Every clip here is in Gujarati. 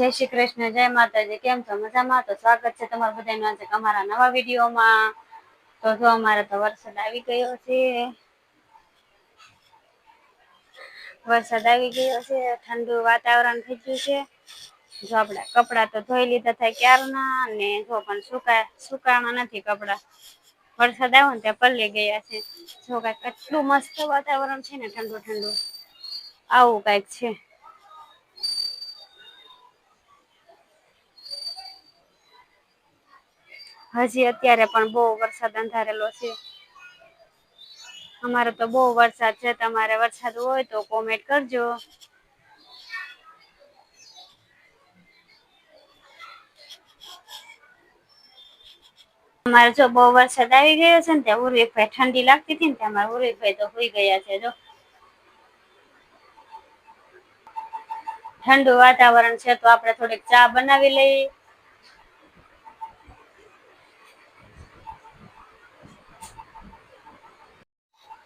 જય શ્રી કૃષ્ણ, જય માતાજી. કેમ છો? મજામાં? તો સ્વાગત છે તમારું બધાનું આજે અમારા નવા વિડીયોમાં. તો જો અમારે તો વરસાદ આવી ગયો છે. વરસાદ આવી ગયો છે. ઠંડુ વાતાવરણ થઈ ગયું છે. જો આપણા કપડા તો ધોઈ લીધા થાય ક્યારના અને જો પણ સુકા સુકાણા નથી કપડા. વરસાદ આવ્યો ને ત્યાં પલળી ગયા છે. જો કાંઈક કેટલું મસ્ત વાતાવરણ છે ને ઠંડુ ઠંડુ આવું કાંઈક છે. હજી અત્યારે પણ બહુ વરસાદ અંધારેલો છે. અમારે તો બહુ વરસાદ છે, તમારે વરસાદ હોય તો કોમેન્ટ કરજો. અમારે જો બહુ વરસાદ આવી ગયો છે ને, ત્યાં ઉર્વિકભાઈ ઠંડી લાગતી હતી ને, ત્યાં અમારા ઉર્વિકભાઈ તો હોઈ ગયા છે, જો. ઠંડુ વાતાવરણ છે, તો આપણે થોડીક ચા બનાવી લઈએ.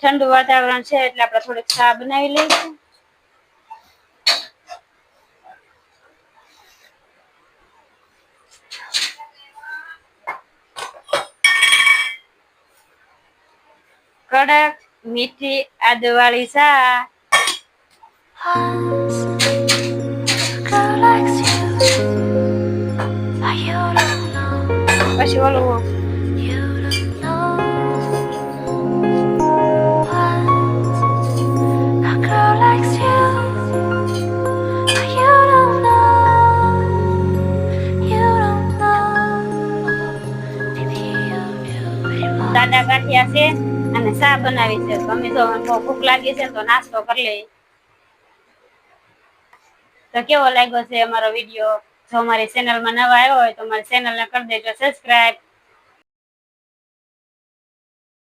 ઠંડુ વાતાવરણ છે એટલે આપણે થોડીક ચા બનાવી લઈશું. કડક મીઠી આદુવાળી ચા. Once, a was. ગાંઠિયા છે અને ચા બનાવી છે. તમે તો બહુ ભૂખ લાગી છે તો નાસ્તો કરી લે તો કેવો લાગ્યો છે અમારો વીડિયો? જો અમારી ચેનલમાં નવા આવ્યો હોય તો અમારી ચેનલને કરી દેજો સબસ્ક્રાઇબ